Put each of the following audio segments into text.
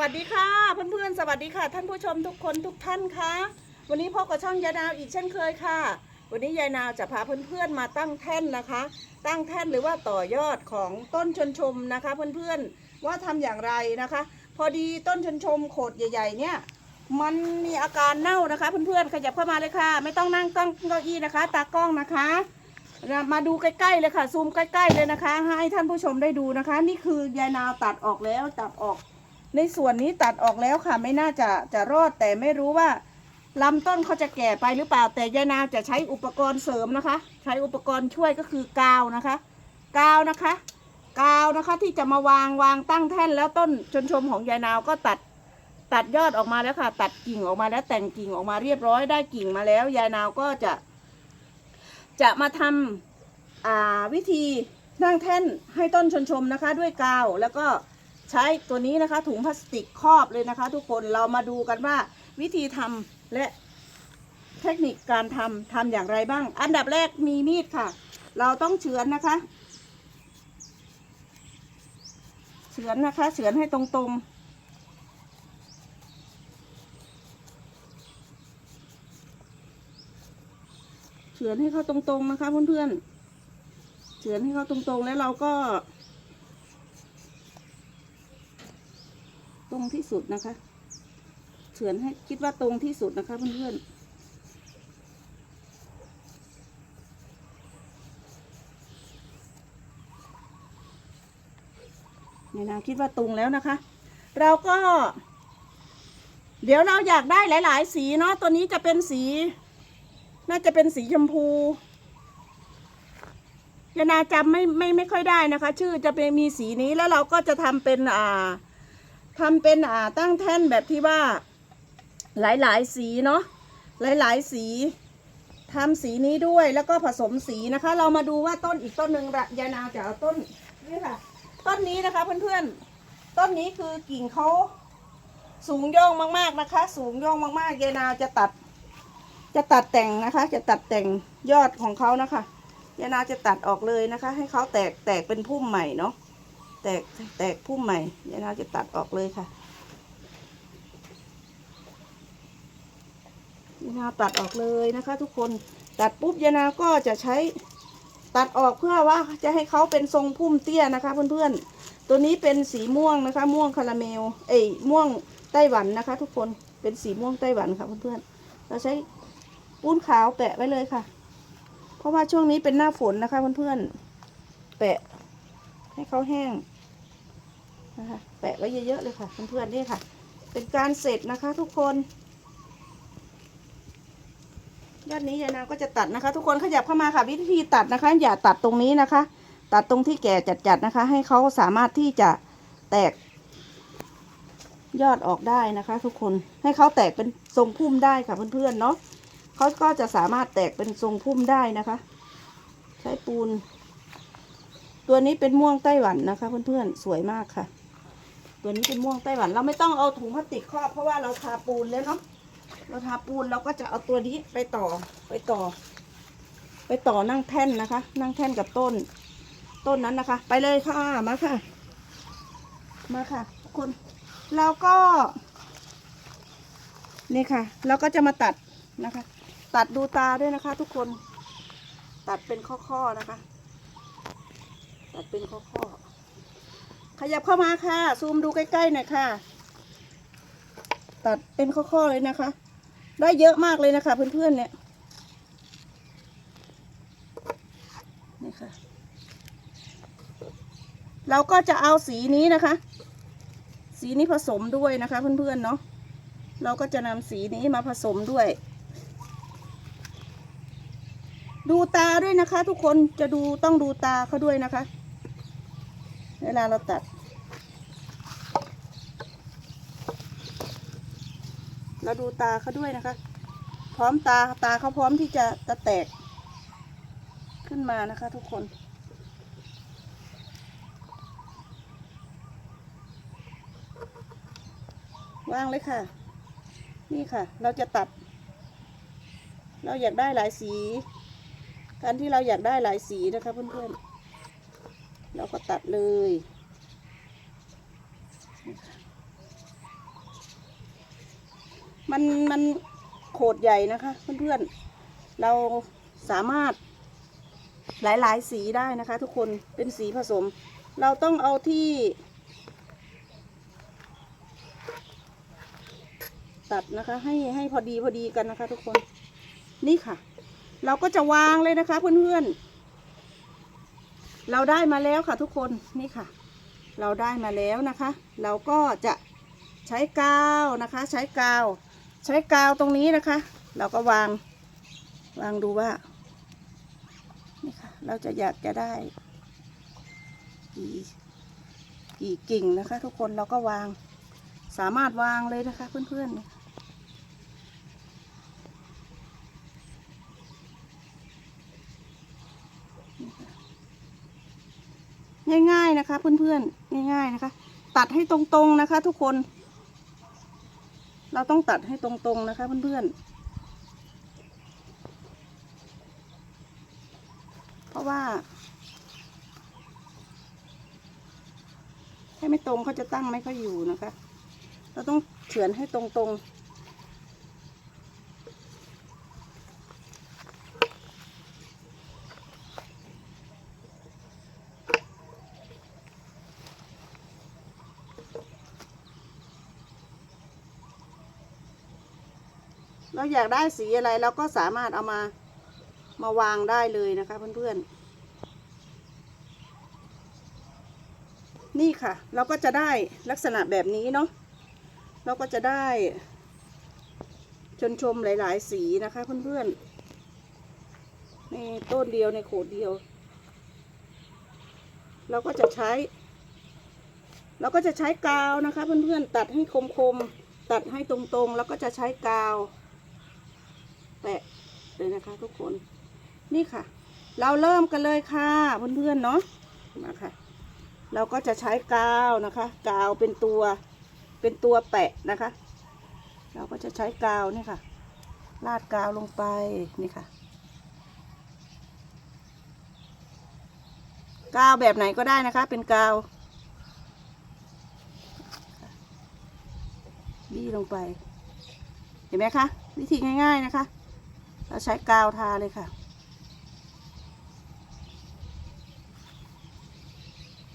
วัสดีค่ะเพื่อนๆสวัสดีค่ะ ท่านผู้ชมทุกคนทุกท่านคะวันนี้พบกับช่องยายนาวอีกเช่นเคยค่ะ วันนี้ยายนาวจะพาเพื่อนๆมาตั้งแท่นนะคะ ตั้งแท่นหรือว่าต่อยอดของต้นชนชมนะคะ เพื่อนๆว่าทำอย่างไรนะคะ พอดีต้นชนชมโขดใหญ่ ๆ เนี่ยมันมีอาการเน่านะคะ เพื่อนๆขยับเข้ามาเลยค่ะ ไม่ต้องนั่งตั้งเก้าอี้นะคะ ตากล้องนะคะมาดูใกล้ๆเลยค่ะซูมใกล้ๆเลยนะคะ ให้ท่านผู้ชมได้ดูนะคะ นี่คือยายนาวตัดออกแล้วตัดออก ในส่วนนี้ตัดออกแล้วค่ะ ไม่น่าจะจะรอดแต่ไม่รู้ว่าลำต้นเขาจะแก่ไปหรือเปล่าแต่ยายนาวจะใช้อุปกรณ์เสริมนะคะ ใช้อุปกรณ์ช่วยก็คือกาวนะคะกาวนะคะกาวนะคะที่จะมาวางวางตั้งแท่นแล้วต้นชนชมของยายนาวก็ตัดตัดยอดออกมาแล้วค่ะ ตัดกิ่งออกมาแล้วแต่งกิ่งออกมาเรียบร้อยได้กิ่งมาแล้ว ยายนาวก็จะ จะมาทำอ่าวิธีนั่งแท่นให้ต้นชนชมนะคะ ด้วยกาวแล้วก็ ใช้ตัวนี้นะคะ ถุงพลาสติกครอบเลยนะคะ ทุกคนเรามาดูกันว่าวิธีทำและเทคนิคการทำทำอย่างไรบ้าง อันดับแรกมีมีดค่ะ เราต้องเฉือนนะคะ เฉือนนะคะเฉือนให้ตรงๆเฉือนให้เขาตรงๆนะคะเพื่อนๆเฉือนให้เขาตรงๆแล้วเราก็ ตรงที่สุดนะคะเฉือนให้คิดว่าตรงที่สุดนะคะเพื่อนๆนี่นะคิดว่าตรงแล้วนะคะ เราก็ เดี๋ยวเราอยากได้หลาย ๆ สีเนาะตัวนี้จะเป็นสี น่าจะเป็นสีชมพูยานาจำไม่ไม่ไม่ค่อยได้นะคะ ชื่อจะเป็นมีสีนี้แล้วเราก็จะทำเป็นอ่า ทำเป็นอ่าตั้งแท่นแบบที่ว่า หลายๆสีเนาะหลายๆสีทำสีนี้ด้วยแล้วก็ผสมสีนะคะ เรามาดูว่าต้นอีกต้นหนึ่งระยานาวจะเอาต้นนี่ค่ะ ต้นนี้นะคะเพื่อนๆ ต้นนี้คือกิ่งเขาสูงโย่องมากๆนะคะ สูงโย่องมากๆยายนาวจะตัด จะตัดแต่งนะคะ จะตัดแต่งยอดของเขานะคะยายนาจะตัดออกเลยนะคะ ให้เขาแตกแตกเป็นพุ่มใหม่เนาะ แตกแตกพุ่มใหม่ยายนาจะตัดออกเลยค่ะยายนาตัดออกเลยนะคะทุกคนตัดปุ๊บยายนาก็จะใช้ตัดออกเพื่อว่าจะให้เขาเป็นทรงพุ่มเตี้ยนะคะ เพื่อนๆ ตัวนี้เป็นสีม่วงนะคะ ม่วงคาราเมล เอ้ยม่วงไต้หวันนะคะ ทุกคนเป็นสีม่วงไต้หวันค่ะเพื่อนๆเราใช้ปูนขาวแปะไว้เลยค่ะ เพราะว่าช่วงนี้เป็นหน้าฝนนะคะเพื่อนๆแปะให้เขาแห้ง นะคะแปะไว้เยอะๆเลยค่ะเพื่อนๆนี่ค่ะ เป็นการเสร็จนะคะ ทุกคนยอดนี้ยายนางก็จะตัดนะคะ ทุกคนขยับเข้ามาค่ะวิธีตัดนะคะ อย่าตัดตรงนี้นะคะ ตัดตรงที่แก่จัดๆนะคะ ให้เขาสามารถที่จะแตกยอดออกได้นะคะ ทุกคนให้เขาแตกเป็นทรงพุ่มได้ค่ะเพื่อนๆเนาะเขาก็จะสามารถแตกเป็นทรงพุ่มได้นะคะ ใช้ปูน ตัวนี้เป็นม่วงไต้หวันนะคะ เพื่อนๆสวยมากค่ะ ตัวนี้เป็นม่วงไต้หวัน เราไม่ต้องเอาถุงพลาสติกครอบเพราะว่าเราทาปูนแล้วเนาะเราทาปูนเราก็จะเอาตัวนี้ไปต่อไปต่อ ไปต่อนั่งแท่นนะคะ นั่งแท่นกับต้น ต้นนั้นนะคะ ไปเลยค่ะมาค่ะ มาค่ะทุกคนเราก็นี่ค่ะ เราก็จะมาตัดนะคะ ตัดดูตาด้วยนะคะ ทุกคนตัดเป็นข้อๆนะคะ ตัดเป็นข้อๆ ขยับเข้ามาค่ะ ซูมดูใกล้ๆหน่อยค่ะ ตัดเป็นข้อๆเลยนะคะ ได้เยอะมากเลยนะคะเพื่อนๆเนี่ยนี่ค่ะ เราก็จะเอาสีนี้นะคะ สีนี้ผสมด้วยนะคะ เพื่อนๆเนาะเราก็จะนำสีนี้มาผสมด้วย ดูตาด้วยนะคะ ทุกคนจะดูต้องดูตาเขาด้วยนะคะ เวลาเราตัด เราดูตาเขาด้วยนะคะ พร้อมตาตาเขาพร้อมที่จะจะแตก ขึ้นมานะคะ ทุกคน ว่างเลยค่ะ นี่ค่ะ เราจะตัด เราอยากได้หลายสี การที่เราอยากได้หลายสีนะคะเพื่อนๆเราก็ตัดเลยนี่ค่ะ มันมันโขดใหญ่นะคะเพื่อนๆเราสามารถหลายๆสีได้นะคะ ทุกคนเป็นสีผสม เราต้องเอาที่ ตัดนะคะ ให้ให้พอดีพอดีกันนะคะ ทุกคนนี่ค่ะ เราก็จะวางเลยนะคะ เพื่อนๆเราได้มาแล้วค่ะ ทุกคนนี่ค่ะ เราได้มาแล้วนะคะ เราก็จะใช้กาวนะคะ ใช้กาว ใช้กาวตรงนี้นะคะ เราก็วางวางดูว่านี่ค่ะเราจะอยากจะได้กี่กี่กิ่งนะคะ ทุกคนเราก็วางสามารถวางเลยนะคะ เพื่อนๆง่ายๆนะคะ เพื่อนๆง่าย ๆนะคะ ตัดให้ตรงๆนะคะ ทุกคน เราต้องตัดให้ตรงๆนะคะเพื่อนๆ เพราะว่าถ้าไม่ตรงเขาจะตั้งไม่ค่อยอยู่นะคะ เราต้องเฉือนให้ตรงๆ เราอยากได้สีอะไรเราก็สามารถเอามามาวางได้เลยนะคะเพื่อนๆ นี่ค่ะ เราก็จะได้ลักษณะแบบนี้เนาะ เราก็จะได้ชนชมหลาย ๆ สีนะคะเพื่อนๆ ในต้นเดียวในโขดเดียว เราก็จะใช้ เราก็จะใช้กาวนะคะเพื่อนๆ ตัดให้คมๆ ตัดให้ตรงๆ แล้วก็จะใช้กาว แปะเลยนะคะทุกคนนี่ค่ะ เราเริ่มกันเลยค่ะเพื่อนๆเนาะมาค่ะ เราก็จะใช้กาวนะคะกาวเป็นตัวเป็นตัวแปะนะคะ เราก็จะใช้กาวนี่ค่ะลาดกาวลงไปนี่ค่ะ กาวแบบไหนก็ได้นะคะ เป็นกาวบี้ลงไป เห็นไหมคะ วิธีง่าย ๆนะคะ เราใช้กาวทาเลยค่ะ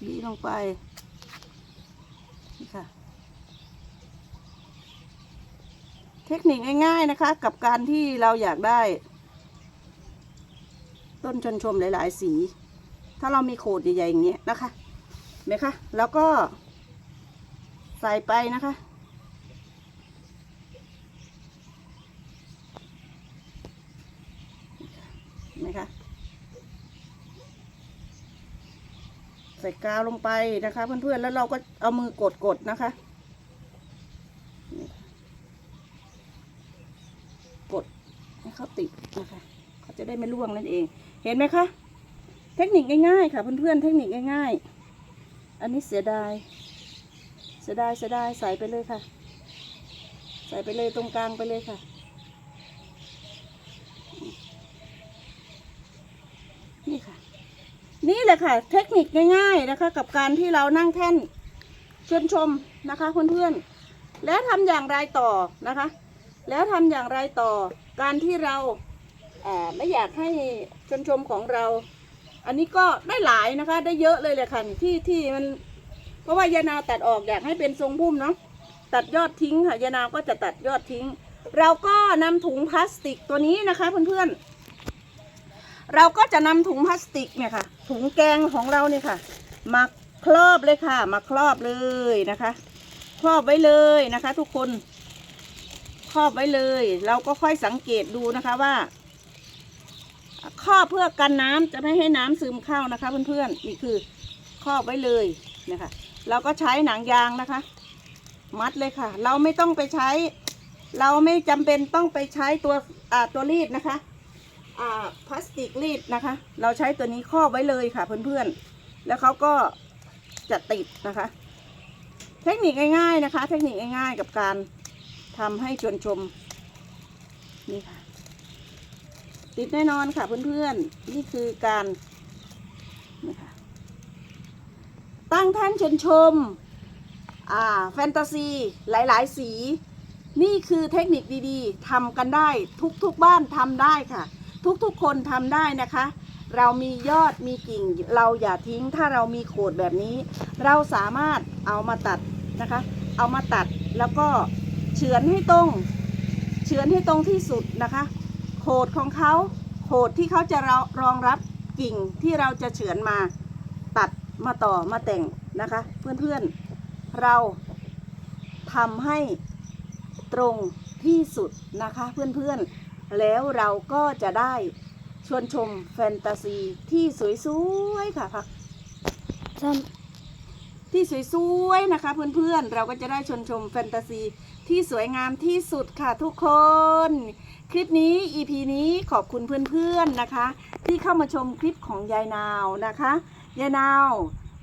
บีลงไป นี่ค่ะ เทคนิคง่ายๆนะคะ กับการที่เราอยากได้ ต้นชนชมหลายๆสี ถ้าเรามีโขดใหญ่ๆอย่างเงี้ยนะคะเห็นไหมคะ แล้วก็ใส่ไปนะคะ เห็นไหมคะ ใส่กาวลงไปนะคะ เพื่อนๆแล้วเราก็เอามือกดกดๆนะคะนี่ค่ะกดให้เขาติดนะคะเขาจะได้ไม่ร่วงนั่นเอง เห็นไหมคะ เทคนิคง่ายๆค่ะ เพื่อนๆเทคนิคง่ายๆ อันนี้เสียดาย เสียดายเสียดายใส่ไปเลยค่ะ ใส่ไปเลยตรงกลางไปเลยค่ะ นี่ค่ะ นี่แหละค่ะ เทคนิคง่าย ๆนะคะ กับการที่เรานั่งแท่นชวนชมนะคะเพื่อนๆแล้วทำอย่างไรต่อนะคะ แล้วทำอย่างไรต่อการที่เราไม่อยากให้ชวนชมของเรา อันนี้ก็ได้หลายนะคะ ได้เยอะเลยเลยค่ะที่ที่มันเพราะว่ายานาตัดออกอยากให้เป็นทรงพุ่มเนาะตัดยอดทิ้งค่ะยานาก็จะตัดยอดทิ้ง เราก็นำถุงพลาสติกตัวนี้นะคะเพื่อนๆเราก็จะนำถุงพลาสติกเนี่ยค่ะ ถุงแกงของเราเนี่ยค่ะ มาครอบเลยค่ะ มาครอบเลยนะคะ ครอบไว้เลยนะคะ ทุกคนครอบไว้เลย เราก็ค่อยสังเกตดูนะคะว่าครอบเพื่อกันน้ำจะไม่ให้น้ำซึมเข้านะคะ เพื่อนๆนี่คือครอบไว้เลยนะคะเราก็ใช้หนังยางนะคะ มัดเลยค่ะ เราไม่ต้องไปใช้ เราไม่จำเป็นต้องไปใช้ตัวอ่าตัวรีดนะคะ พลาสติกรีดนะคะ เราใช้ตัวนี้ครอบไว้เลยค่ะเพื่อนๆ แล้วเขาก็จะติดนะคะ เทคนิคง่าย ๆนะคะ เทคนิคง่าย ๆ กับการทำให้ชวนชมนี่ค่ะ ติดแน่นอนค่ะเพื่อนๆ นี่คือการนี่ค่ะตั้งท่านชวนชมอ่าแฟนตาซีหลายๆ สี นี่คือเทคนิคดีๆทำกันได้ทุกๆบ้านทำได้ค่ะ ทุกๆ คนทำได้นะคะ เรามียอดมีกิ่งเราอย่าทิ้งถ้าเรามีโขดแบบนี้ เราสามารถเอามาตัดนะคะ เอามาตัดแล้วก็เฉือนให้ตรงเฉือนให้ตรงที่สุดนะคะโขดของเขาโขดที่เขาจะรองรับกิ่งที่เราจะเฉือนมาตัดมาต่อมาแต่งนะคะ เพื่อนๆเราทำให้ตรงที่สุดนะคะเพื่อนๆ แล้วเราก็จะได้ชวนชมแฟนตาซีที่สวยๆค่ะพักซ้ที่สวยๆนะคะเพื่อนๆ เราก็จะได้ชมชมแฟนตาซีที่สวยงามที่สุดค่ะทุกคน คลิปนี้ EP นี้ขอบคุณเพื่อนๆนะคะ ที่เข้ามาชมคลิปของยายนาวนะคะยายนาว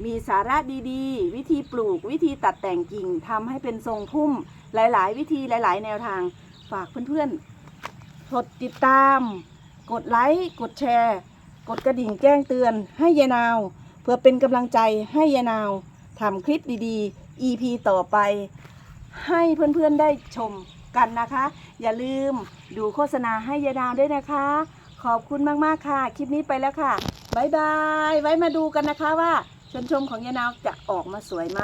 มีสาระดีๆ วิธีปลูกวิธีตัดแต่งกิ่งทำให้เป็นทรงพุ่มหลายๆ วิธีหลาย ๆ แนวทางฝากเพื่อนๆ กดติดตาม กดไลค์ กดแชร์ กดกระดิ่งแจ้งเตือนให้ยายนาว เพื่อเป็นกำลังใจให้ยายนาวทำคลิปดีๆ EP ต่อไป ให้เพื่อนๆได้ชมกันนะคะ อย่าลืมดูโฆษณาให้ยายนาวด้วยนะคะ ขอบคุณมากๆค่ะ คลิปนี้ไปแล้วค่ะบายบาย ไว้มาดูกันนะคะว่าชนชมของยายนาวจะออกมาสวยไหม